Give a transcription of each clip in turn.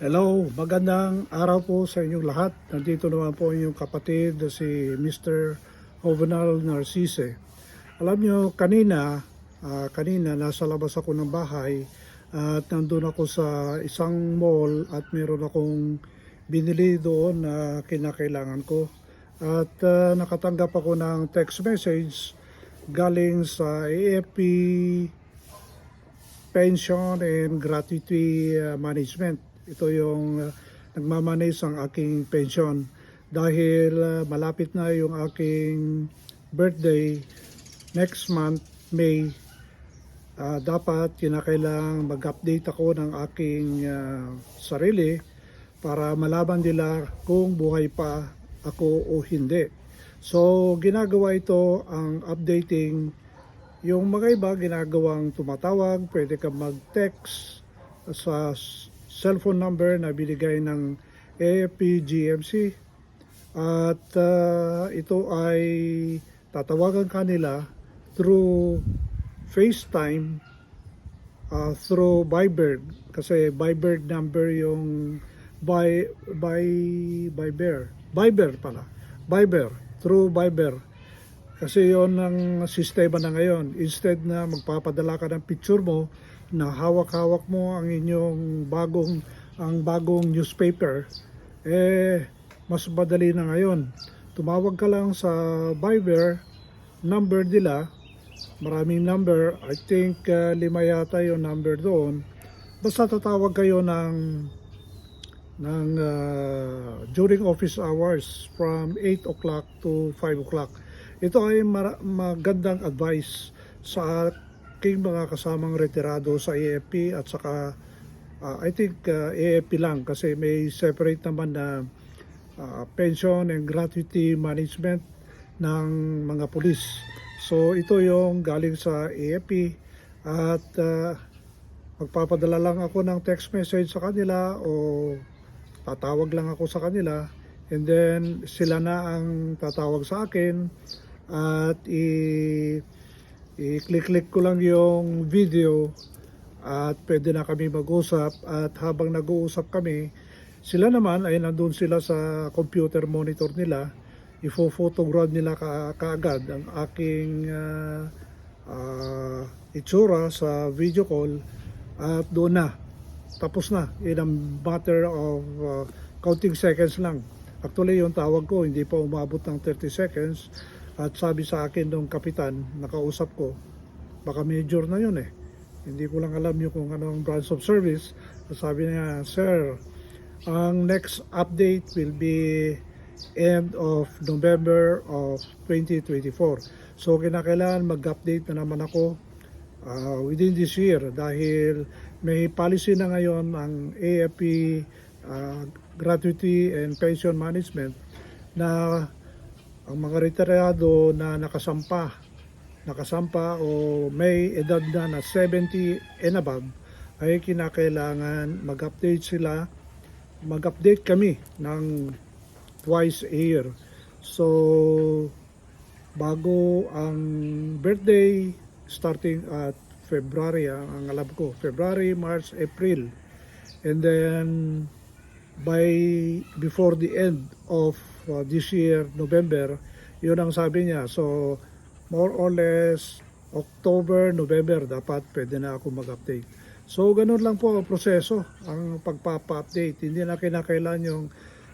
Hello, magandang araw po sa inyong lahat. Nandito naman po inyong kapatid si Mr. Jovenal Narcisse. Alam nyo, kanina, ah, kanina nasa labas ako ng bahay at nandun ako sa isang mall at meron akong binili doon na kinakailangan ko. At ah, nakatanggap ako ng text message galing sa AFP Pension and Gratuity uh, Management. Ito yung uh, nagmamanage ang aking pension dahil uh, malapit na yung aking birthday next month, May. Uh, dapat kinakailang mag-update ako ng aking uh, sarili para malaman nila kung buhay pa ako o hindi. So, ginagawa ito ang updating yung mga iba ginagawang tumatawag, pwede ka mag-text sa cellphone number na binigay ng AFP GMC at ah, ito ay tatawagan kanila through FaceTime uh, through Viber. Kasi Viber number yung by by Viber. Viber pala. Viber through Viber kasi yon ang sistema na ngayon. Instead na magpapadala ka ng picture mo na hawak-hawak mo ang inyong bagong ang bagong newspaper, eh mas madali na ngayon. Tumawag ka lang sa Viber, number nila, maraming number, I think uh, lima yata yung number doon. Basta tatawag kayo ng ng uh, during office hours from 8 o'clock to 5 o'clock. Ito ay magandang advice sa aking mga kasamang retirado sa AFP at saka uh, I think uh, AFP lang. Kasi may separate naman na uh, pension and gratuity management ng mga pulis. So ito yung galing sa AFP at uh, magpapadala lang ako ng text message sa kanila o tatawag lang ako sa kanila. And then sila na ang tatawag sa akin at i-click-click ko lang yung video at pwede na kami mag-usap. At habang nag-uusap kami sila naman ay nandun sila sa computer monitor nila. Ifo-photograph nila ka kaagad ang aking ah, ah, itsura sa video call. At doon na. Tapos na. In a matter of uh, counting seconds lang. Actually yung tawag ko hindi pa umabot ng 30 seconds at sabi sa akin nung kapitan nakausap ko baka major na yun eh. Hindi ko lang alam yung kung ano ang branch of service. Sabi niya sir ang next update will be end of November of 2024 so kinakailangan mag-update na naman ako uh, within this year dahil may policy na ngayon ang AFP uh, Gratuity and Pension Management na ang mga retirado na nakasampa nakasampa o may edad na na 70 and above ay kinakailangan mag-update sila mag-update kami ng twice a year. So bago ang birthday starting at February ang alam ko February, March, April. And then by before the end of uh, this year November yun ang sabi niya. So more or less October, November dapat pwede na ako mag-update. So ganun lang po ang proseso ang pagpapa-update. Hindi na kinakailan yung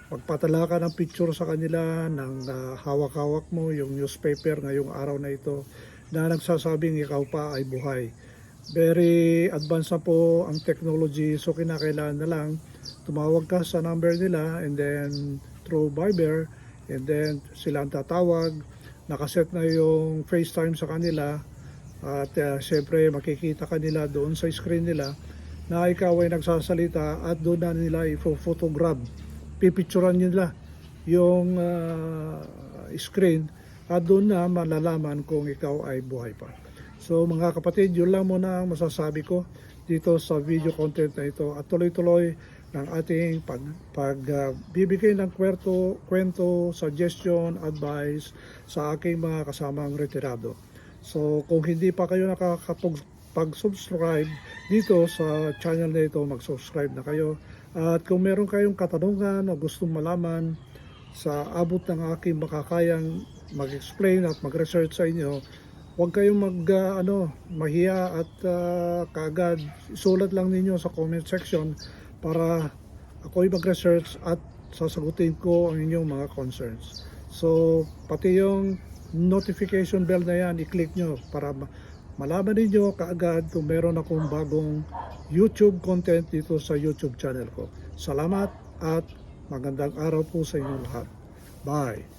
magpatala ka ng picture sa kanila ng uh, hawak-hawak mo yung newspaper ngayong araw na ito na nagsasabing ikaw pa ay buhay. Very advanced na po ang technology so kinakailangan na lang tumawag ka sa number nila and then through Viber and then sila ang tatawag. Nakaset na yung FaceTime sa kanila at uh, syempre makikita kanila doon sa screen nila na ikaw ay nagsasalita at doon na nila i-photograph. Pipicturan nila yung uh, screen at doon na malalaman kung ikaw ay buhay pa. So mga kapatid, yun lang muna ang masasabi ko dito sa video content na ito. At tuloy-tuloy ng ating pag, pag uh, bibigay ng kwento, kwento, suggestion, advice sa aking mga kasamang retirado. So kung hindi pa kayo nakakapag pag-subscribe dito sa channel na ito, mag-subscribe na kayo. At kung meron kayong katanungan o gustong malaman sa abot ng aking makakayang mag-explain at mag-research sa inyo, huwag kayong mag ah, ano, mahiya at ah, kaagad isulat lang ninyo sa comment section para ako'y mag-research at sasagutin ko ang inyong mga concerns. So, pati yung notification bell na yan, i-click nyo para ma- malaman ninyo kaagad kung meron akong bagong YouTube content dito sa YouTube channel ko. Salamat at magandang araw po sa inyo lahat. Bye!